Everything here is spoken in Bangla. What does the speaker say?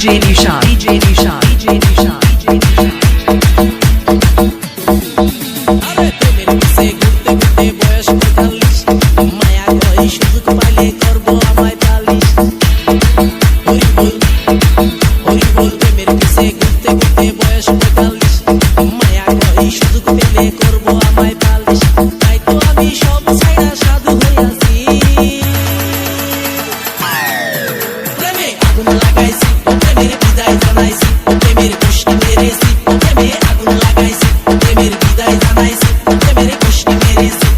DJ Nisha, DJ Nisha, DJ Nisha, DJ Nisha. guys dai danai se te mere